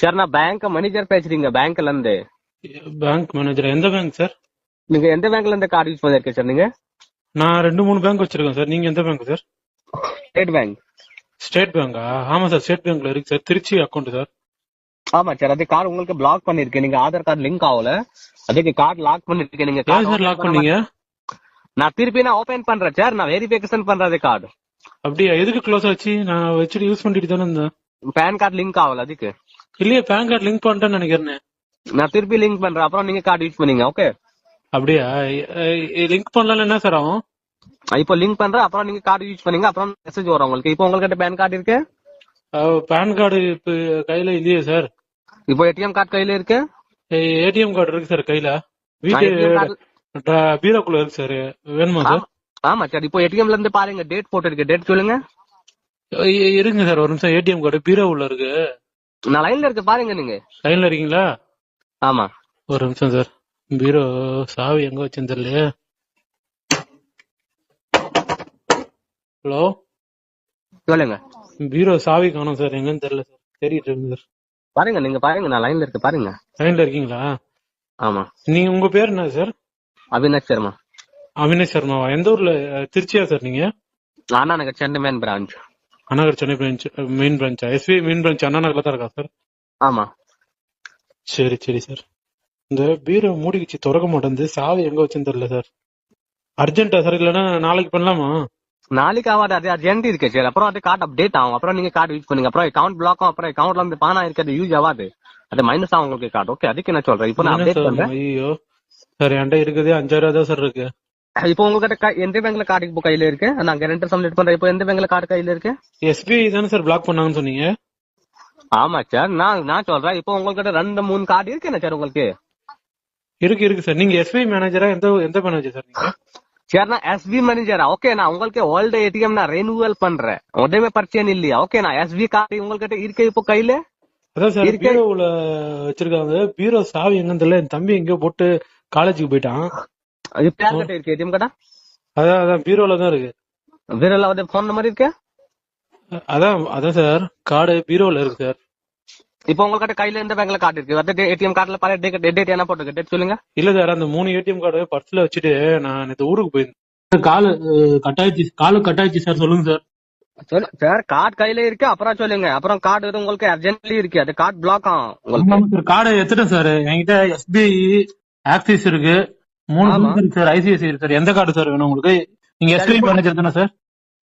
Sir நான் bank manager பேசுறீங்க பேங்க்ல இருந்து. பேங்க் மேனேஜர் எந்த பேங்க் சார் நீங்க எந்த பேங்க்ல இருந்து கார்டு யூஸ் பண்ணிருக்கீங்க சார் நீங்க? நான் ரெண்டு மூணு பேங்க் வச்சிருக்கேன் சார் நீங்க எந்த bank sir state bank state பேங்கா ஆமா சார் ஸ்டேட் பேங்க்ல இருக்கு சார் திருச்சி அக்கௌண்ட் சார் ஆமா சார் அது கார்டு உங்களுக்கு பிளாக் பண்ணிருக்கேன் நீங்க ஆதார் கார்டு லிங்க் ஆகல. அதுக்கு கார்டு லாக் பண்ணிருக்கேன் நீங்க சார் open லாக் பண்ண பண்ணீங்க? நான் திருப்பி நான் ஓபன் பண்றேன் சார் நான் வெரிஃபிகேஷன் பண்றது கார்டு அப்படியா? எதுக்கு க்ளோஸ் ஆச்சு? நான் வச்சுட்டு யூஸ் பண்ணிட்டு தானே இருந்தேன். பேன் கார்டு லிங்க் ஆகல அதுக்கு. இல்லையே பேன் கார்டு லிங்க் பண்ணிட்டேன்னு நினைக்கிறேன். நான் திருப்பி லிங்க் பண்றேன். அப்புறம் நீங்க கார்டு யூஸ் பண்ணீங்க ஓகே அப்படியா? லிங்க் பண்ணலாம் என்ன சார் ஆகும்? இப்போ லிங்க் பண்றேன். அப்புறம் நீங்க கார்டு யூஸ் பண்ணீங்க. அப்புறம் மெசேஜ் வரும் உங்களுக்கு. இப்போ உங்ககிட்ட பேன் கார்டு இருக்கு? பேன் கார்டு இப்ப கையில இல்லையே சார் இப்போ ஏடிஎம் கார்டு கையில இருக்கு? ஏடிஎம் கார்டு இருக்கு சார் கையில. வீட்டு பீரோக்குள்ள இருக்கு சார் வேணுமா சார் ஆமா. சார் இப்போ ஏடிஎம்ல இருந்து பாருங்க. டேட் போட்டு இருக்கு டேட் சொல்லுங்க இருங்க சார் ஒரு நிமிஷம். ஏடிஎம் கார்டு பீரோ உள்ள இருக்கு. நான் லைன்ல இருக்கு பாருங்க நீங்க. லைன்ல இருக்கீங்களா? ஆமா. ஒரு நிமிஷம் சார். பீரோ சாவி எங்க வச்சுன்னு தெரியலையே ஹலோ? சொல்லுங்க. பீரோ சாவி காணோம் சார். எங்கன்னு தெரியல சார். தெரியுது சார். பாருங்க நீங்க பாருங்க நான் லைன்ல இருக்கு பாருங்க. லைன்ல இருக்கீங்களா? ஆமா. நீங்க உங்க பேர் என்ன சார்? அவினாஷ் சர்மா. அவினாஷ் சர்மாவா? எந்த ஊர்ல திருச்சியா சார் நீங்க? Anna Nagar Chennai main branch. Annanagar Chennai branch main பிரான்ச்சா SB main branch Anna நகர்ல தான் இருக்கா சார் ஆமா. சரி சரி சார் இந்த பீரோ மூடிக்கிச்சு திறக்க மாட்டேங்குது. சாவி எங்க வச்சுன்னு தெரியல சார் அர்ஜென்ட்டா சார் இல்லைன்னா நாளைக்கு பண்ணலாமா? நாளைக்கு ஆகாது. அது அர்ஜென்ட் இருக்கு சார் அப்புறம் அது கார்டு அப்டேட் ஆகும். அப்புறம் நீங்க கார்டு யூஸ் பண்ணுங்க. அப்புறம் அக்கௌண்ட் பிளாக் ஆகும். அப்புறம் அக்கௌண்ட்ல இருந்து பானா இருக்கு அது யூஸ் ஆகாது. அது மைனஸ் ஆகும் உங்களுக்கு கார்டு ஓகே அதுக்கு என்ன சொல்றேன் இப்போ நான் அப்டேட் பண்றேன். ஐயோ சார் என்கிட்ட இருக்குதே அஞ்சாயிரம் தான் சார் இருக்கு. இப்போ உங்ககிட்ட எந்த பேங்க்ல கார்டு இப்போ கையில இருக்கு? நான் கேரண்டர் சப்மிட் பண்றேன் இப்போ எந்த பேங்க்ல கார்டு கையில இருக்கு? எஸ்பிஐ தானே சார் பிளாக் பண்ணாங்கன்னு சொன்னீங்க? ஆமா சார் நான் நான் சொல்றேன். இப்போ உங்ககிட்ட ரெண்டு மூணு கார்டு இருக்கு சார் உங்களுக்கு? இருக்கு இருக்கு சார் நீங்க எஸ்பிஐ மேனேஜரா எந்த எந்த மேனேஜர் சார் நீங்க? சார் நான் எஸ்பி மேனேஜரா ஓகே நான் உங்களுக்கு ஓல்டு ஏடிஎம் நான் ரெனுவல் பண்றேன். உடனே பர்ச்சேன் இல்லையா? ஓகே நான் எஸ்பி கார்டு உங்ககிட்ட இருக்கு இப்போ கையில? அதான் சார். பீரோவுல வச்சிருக்காங்க. பீரோ சாவி எங்கன்னு தெரியல. என் தம்பி எங்கேயோ போட்டு காலேஜுக்கு போயிட்டான். அது யார் கிட்ட இருக்கு ஏடிஎம் கார்டா அதான் அதான் பீரோல தான் இருக்கு. வேற ஏதாவது ஃபோன் நம்பர் இருக்கு? அதான் அதான் சார் கார்டு பீரோல இருக்கு சார். இப்போ உங்ககிட்ட கையில எந்த பேங்க்ல கார்டு இருக்கு. அந்த ஏடிஎம் கார்டுல பாரு டேட் டேட் என்ன போட்டுருக்கு? டேட் சொல்லுங்க. இல்ல சார் அந்த மூணு ஏடிஎம் கார்டு பர்ஸ்ல வச்சுட்டு நான் இந்த ஊருக்கு போயிருந்தேன். காலு கட்டாயிச்சு காலு கட்டாயிச்சு சார் சொல்லுங்க சார். சொல்லு சார் கார்டு கையில இருக்கு அப்புறம் சொல்லுங்க. அப்புறம் கார்டு உங்களுக்கு அர்ஜென்ட்லி இருக்கு. அது கார்டு பிளாக் ஆகும். கார்டு எடுத்துட்டேன் சார். என்கிட்ட எஸ்பிஐ ஆக்சிஸ் இருக்கு. மூணு இருக்கு சார் ஐசிஐசி இருக்கு சார். எந்த கார்டு சார் வேணும் உங்களுக்கு? நீங்க எஸ்பிஐ மேனேஜர் தானே சார்?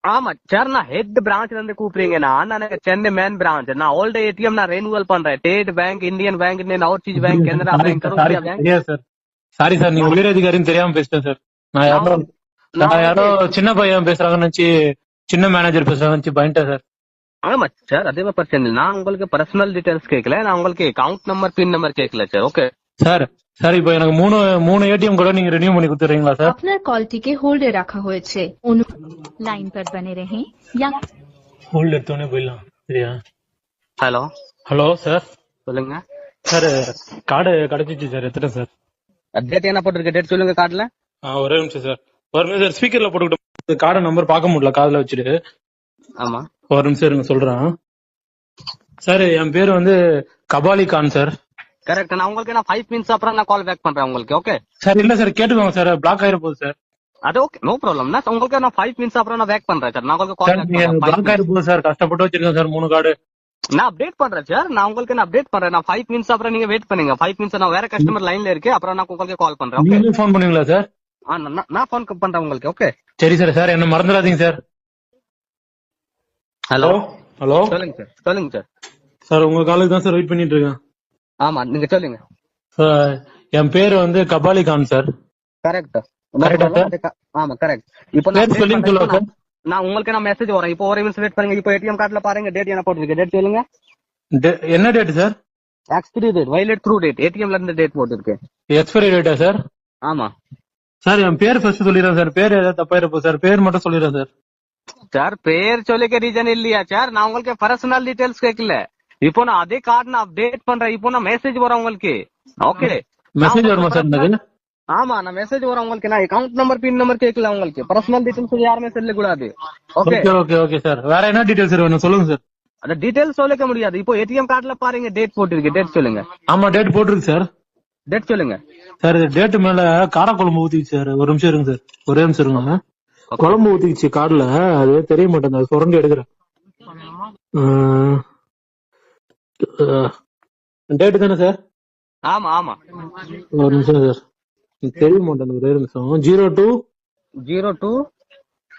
ஆமா சார் நான் ஹெட் பிரான்ச்ல இருந்து கூப்பிடுறீங்க நான் எனக்கு சென்னை மேன் பிரான்ச் நான் ஓல்டு ஏடிஎம் நான் ரெனுவல் பண்றேன். State bank Indian bank Indian outreach bank Canara bank sorry sir sorry sir நீங்க உயர் அதிகாரின்னு தெரியாம பேசிட்டேன் சார் நான் யாரோ நான் யாரோ சின்ன பையன் பேசுறாங்கன்னு நினைச்சு சின்ன மேனேஜர் பேசுறாங்கன்னு நினைச்சு பயன்ட்டேன் சார் ஆமா சார் அதே மாதிரி பிரச்சனை இல்லை. நான் உங்களுக்கு பர்சனல் டீடைல்ஸ் கேட்கல. நான் உங்களுக்கு அக்கவுண்ட் நம்பர் பின் நம்பர் கேட்கல சார் ஓகே சார் சார் இப்போ எனக்கு மூணு மூணு ஏடிஎம் கூட நீங்க ரெனியூ பண்ணி கொடுத்துறீங்களா சார் আপনার কলটিকে হোল্ডে রাখা হয়েছে অনু लाइन पर बने रहें या ஹோல்ட் எடுத்தோடனே போயிடலாம் சரியா ஹலோ ஹலோ சார் சொல்லுங்க சார் கார்டு கிடைச்சிச்சு சார் எத்தனை சார் டேட் என்ன போட்டிருக்கு டேட் சொல்லுங்க கார்டுல ஆ ஒரே நிமிஷம் சார் ஒரு நிமிஷம் சார் ஸ்பீக்கர்ல போட்டுக்கிட்டு கார்டு நம்பர் பார்க்க முடியல காதுல வச்சுட்டு ஆமா ஒரு நிமிஷம் இருங்க சொல்றேன் சார் என் பேர் வந்து கபாலி கான் சார் கரெக்ட் நான் உங்களுக்கு நான் ஃபைவ் மினிட்ஸ் அப்புறம் நான் கால் பேக் பண்றேன் உங்களுக்கு ஓகே சார் இல்ல சார் கேட்டுக்கோங்க சார் பிளாக் ஆயிர போகுது சார். அது ஓகே நோ ப்ராப்ளம் நான் உங்களுக்கு நான் ஃபைவ் மினிட்ஸ் அப்புறம் நான் பேக் பண்றேன் சார். நான் உங்களுக்கு கால் நீங்க பிளாக் ஆயிர போகுது சார். கஷ்டப்பட்டு வச்சிருக்கேன் சார் மூணு கார்டு. நான் அப்டேட் பண்றேன் சார். நான் உங்களுக்கு நான் அப்டேட் பண்றேன். நான் ஃபைவ் மினிட்ஸ் அப்புறம் நீங்க வெயிட் பண்ணுங்க. ஃபைவ் மினிட்ஸ் நான் வேற கஸ்டமர் லைன்ல இருக்கு. அப்புறம் நான் உங்களுக்கு கால் பண்றேன் ஓகே நீங்களே ஃபோன் பண்ணுவீங்களா சார்? நான் ஃபோன் பண்றேன் உங்களுக்கு ஓகே சரி சார் சார் என்ன மறந்துடாதீங்க சார். ஹலோ ஹலோ சொல்லுங்க சார். சொல்லுங்க சார். சார் உங்க காலுக்கு தான் சார் வெயிட் பண்ணிட்டு இருக்கேன். ஆமா நீங்க சொல்லுங்க. என் பேர் வந்து கபாலி கான் சார் கரெக்ட்? ஆமா கரெக்ட் இப்போ நான் உங்களுக்கு நான் மெசேஜ் வரேன் இப்போ ஒரு நிமிஷம் வெயிட் பண்ணுங்க. இப்போ ஏடிஎம் கார்டுல பாருங்க. டேட் என்ன போட்டுருக்கு? டேட் சொல்லுங்க. என்ன date sir expiry date valid through date ஏடிஎம்ல இருந்து டேட் போட்டுருக்கு. எக்ஸ்பைரி டேட்டா சார் ஆமா. சார் என் பேர் ஃபர்ஸ்ட் சொல்லிடுறேன் சார் பேர் ஏதாவது தப்பாயிருப்போம் சார் பேர் மட்டும் சொல்லிடுறேன் சார் சார் பேர் சொல்லிக்க ரீசன் இல்லையா சார் நான் உங்களுக்கு பர்சனல் டீடைல்ஸ் கேட்கல இப்போ நான் அதே கார்டு நான் அப்டேட் பண்றேன். இப்போ நான் மெசேஜ் வரேன் உங்களுக்கு. ஓகே மெசேஜ் வருமா சார் என்னது ஆமா நான் மெசேஜ் வரேன் உங்களுக்கு. நான் அக்கவுண்ட் நம்பர் பின் நம்பர் கேட்கல உங்களுக்கு. பர்சனல் டீடைல்ஸ் யாருமே சொல்லக்கூடாது. Okay okay okay okay sir வேற என்ன டீடைல்ஸ் வேணும்? சொல்லுங்க சார் அந்த டீடைல்ஸ் சொல்லிக்க முடியாது. இப்போ ஏடிஎம் கார்டுல பாருங்க டேட் போட்டிருக்கு. டேட் சொல்லுங்க. ஆமா டேட் போட்டிருக்கு சார் டேட் சொல்லுங்க. சார் டேட் மேல காரக்குழம்பு ஊத்திச்சு சார் ஒரு நிமிஷம் இருங்க சார் ஒரே நிமிஷம் இருங்க குழம்பு ஊத்திச்சு கார்டுல அது தெரிய மாட்டேங்குது. சுரண்டி எடுக்கிறேன். டேட் தானே சார் ஆமா ஆமா. ஒரு நிமிஷம் சார் தெரிய மாட்டேங்குது ஒரே நிமிஷம். ஜீரோ டூ ஜீரோ டூ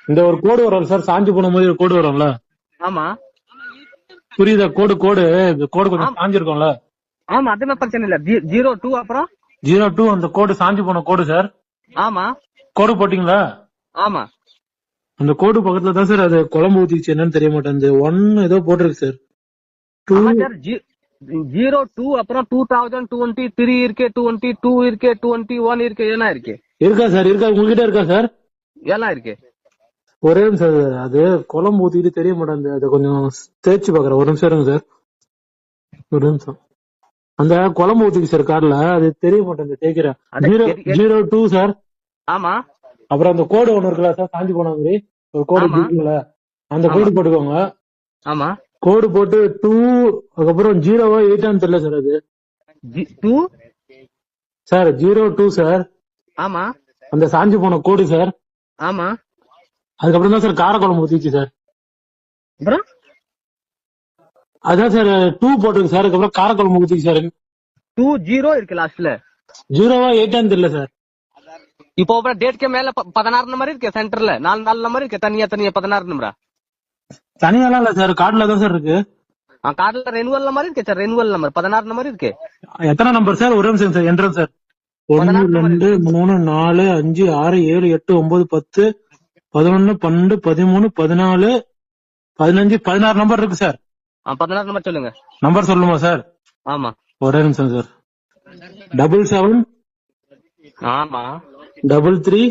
இந்த ஒரு கோடு வரும் சார் சாஞ்சு போன மாதிரி ஒரு கோடு வரும்ல. ஆமா. புரியுதா? கோடு கோடு இந்த கோடு கொஞ்சம் சாஞ்சிருக்கும்ல. ஆமா அதுமே பிரச்சனை இல்ல. ஜீரோ டூ அப்புறம்? ஜீரோ டூ அந்த கோடு சாஞ்சு போன கோடு சார் ஆமா. கோடு போட்டீங்களா? ஆமா. அந்த கோடு பக்கத்துல தான் சார் அது குழம்பு ஊத்திச்சு என்னன்னு தெரிய மாட்டேங்குது. ஒன் ஏதோ போட்டிருக்கு சார் ஜீரோ டூ அப்புறம் டூ தௌசண்ட் டுவெண்ட்டி த்ரீ இருக்கு டுவெண்ட்டி டூ இருக்கு டுவெண்ட்டி ஒன் இருக்கு எல்லாம் இருக்கு? இருக்கா சார் இருக்கா? உங்ககிட்ட இருக்கா சார்? எல்லாம் இருக்கு? ஒரே நிமிஷம் சார் அது குழம்பு ஊத்திட்டு தெரிய மாட்டேங்குது. அதை கொஞ்சம் தேய்ச்சு பாக்குறேன் ஒரு நிமிஷம் இருங்க சார். ஒரு நிமிஷம். அந்த குழம்பு ஊத்திக்கு சார் கார்ல. அது தெரிய மாட்டேங்குது தேய்க்கிறேன். Zero zero two sir. ஆமா. அப்புறம் அந்த கோடு ஒண்ணு இருக்குல்ல சார் சாஞ்சி போன மாதிரி. ஒரு கோடு. இருக்குல்ல. அந்த. கோடு போட்டுக்கோங்க. ஆமா. கோடு போட்டு டூ அதுக்கப்புறம் ஜீரோவா எயிட்டான்னு தெரியல சார் அது. Two sir zero two sir ஆமா. அந்த சாஞ்சி போன கோடு சார் ஆமா. அதுக்கப்புறம் தான் சார் காரக்குழம்பு ஊத்திச்சு சார் அப்புறம்? அதான் சார் டூ போட்டிருக்கு சார் அதுக்கப்புறம் காரக்குழம்பு ஊத்திச்சு சார் டூ ஜீரோ இருக்கு லாஸ்ட்ல ஜீரோவா எயிட்டான்னு தெரியல சார் இப்போ அப்புறம் டேட்க்கு மேல பதினாறு நம்பர் இருக்கு சென்டர்ல நாலு நாலு நம்பர் இருக்கு தனியா தனியா பதினாறு நம்பரா தனியாலாம் இல்ல சார் கார்டுல தான் சார் இருக்கு. கார்டுல ரெனுவல் நம்பர் இருக்கு சார் ரெனுவல் நம்பர் பதினாறு நம்பர் இருக்கு. எத்தனை நம்பர் சார்? ஒரே நிமிஷம் சார் என்ட்ரன் சார். ஒன்னு ரெண்டு மூணு நாலு அஞ்சு ஆறு ஏழு எட்டு ஒன்பது பத்து பதினொன்னு பன்னெண்டு பதிமூணு பதினாலு பதினஞ்சு பதினாறு நம்பர் இருக்கு சார். பதினாறு நம்பர் சொல்லுங்க. நம்பர் சொல்லுமா சார்? ஆமா. ஒரே நிமிஷம் சார். டபுள் செவன் ஆமா. Double three